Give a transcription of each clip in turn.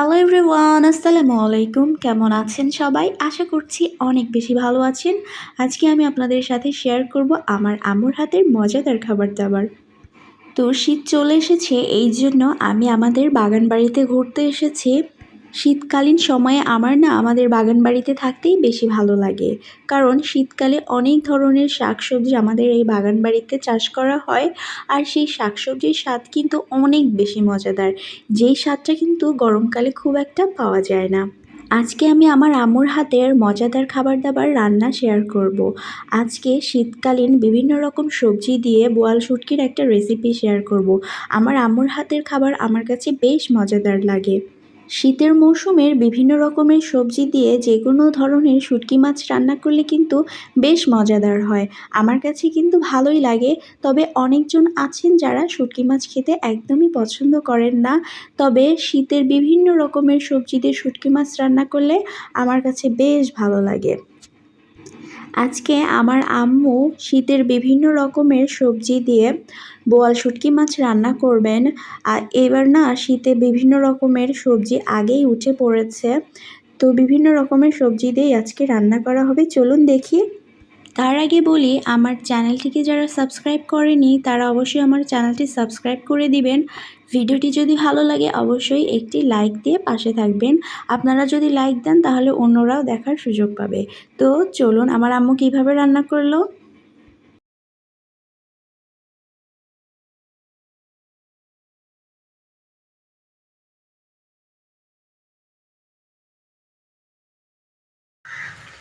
Hello everyone আসসালামু আলাইকুম। কেমন আছেন সবাই? আশা করছি অনেক বেশি ভালো আছেন। আজকে আমি আপনাদের সাথে শেয়ার করব আমার আমুর হাতের মজাদার খাবার দাবার। তো শীত চলে এসেছে, এই জন্য আমি আমাদের বাগান বাড়িতে ঘুরতে এসেছি। শীতকালীন সময়ে আমার না আমাদের বাগান বাড়িতে থাকতেই বেশি ভালো লাগে কারণ শীতকালে অনেক ধরনের শাকসবজি আমাদের এই বাগান বাড়িতে চাষ করা হয় আর সেই শাকসবজির স্বাদ কিন্তু অনেক বেশি মজাদার যেই স্বাদটা কিন্তু গরমকালে খুব একটা পাওয়া যায় না আজকে আমি আমার আম্মুর হাতের মজাদার খাবার দাবার রান্না শেয়ার করব। আজকে শীতকালীন বিভিন্ন রকম সবজি দিয়ে বোয়াল শুটকির একটা রেসিপি শেয়ার করব। আমার আম্মুর হাতের খাবার আমার কাছে বেশ মজাদার লাগে শীতের মৌসুমের বিভিন্ন রকমের সবজি দিয়ে যে কোনো ধরনের শুটকি মাছ রান্না করলে কিন্তু বেশ মজাদার হয়। আমার কাছে কিন্তু ভালোই লাগে। তবে অনেকজন আছেন যারা শুটকি মাছ খেতে একদমই পছন্দ করেন না। তবে শীতের বিভিন্ন রকমের সবজি দিয়ে শুটকি মাছ রান্না করলে আমার কাছে বেশ ভালো লাগে। আজকে আমার আম্মু শীতের বিভিন্ন রকমের সবজি দিয়ে বোয়াল শুটকি মাছ রান্না করবেন। আর এবার না শীতে বিভিন্ন রকমের সবজি আগেই উঠে পড়েছে। তো বিভিন্ন রকমের সবজি দিয়েই আজকে রান্না করা হবে। চলুন দেখি। তার আগে বলি, আমার চ্যানেলটিকে যারা সাবস্ক্রাইব করেনি, তারা অবশ্যই আমার চ্যানেলটি সাবস্ক্রাইব করে দিবেন। ভিডিওটি যদি ভালো লাগে, অবশ্যই একটি লাইক দিয়ে পাশে থাকবেন। আপনারা যদি লাইক দেন, তাহলে অন্যরাও দেখার সুযোগ পাবে। তো চলুন, আমার আম্মু কীভাবে রান্না করল?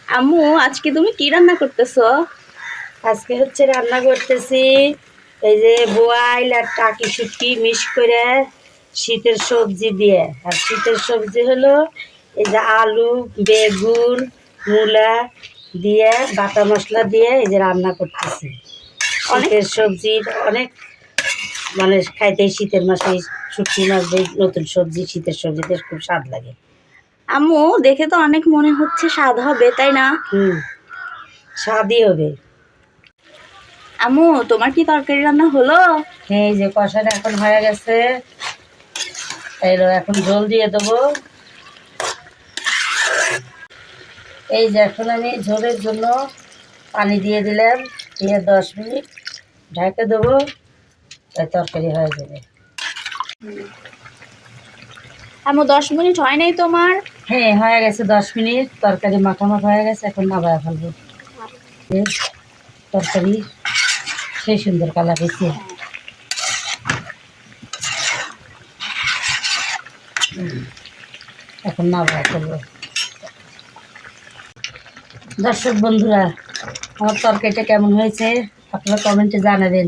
আম্মু আজকে তুমি কি রান্না করতেছো? আজকে হচ্ছে রান্না করতেছি এই যে বোয়াইল আর টাকি শুটকি মিক্স করে শীতের সবজি দিয়ে। আর শীতের সবজি হলো এই যে আলু বেগুন মূলা দিয়ে বাটা মশলা দিয়ে এই যে রান্না করতেছি। শীতের সবজির অনেক মানে খাইতে শীতের মাসে শুটকি মাছ নতুন সবজি শীতের সবজিতে খুব স্বাদ লাগে। আম্মু দেখে তো অনেক মনে হচ্ছে স্বাদ হবে তাই না? স্বাদই হবে। আম্মু তোমার কি তরকারি রান্না হলো? এই যে কষাটা এখন হয়ে গেছে। এলো এখন জল দিয়ে দেবো। এই যে এখন আমি ঝোলের জন্য পানি দিয়ে দিলাম দিয়ে দশ মিনিট ঢাকে দেবো তাই তরকারি হয়ে যাবে। আম্মু দশ মিনিট হয় নাই তোমার? হ্যাঁ হয়ে গেছে দশ মিনিট। তরকারি মাখা হয়ে গেছে, এখন নামায় ফেলব। তরকারি সেই সুন্দর কালার হয়েছে। এখন নামায় ফেলব। দর্শক বন্ধুরা, আমার তরকারিটা কেমন হয়েছে? আপনারা কমেন্টে জানাবেন।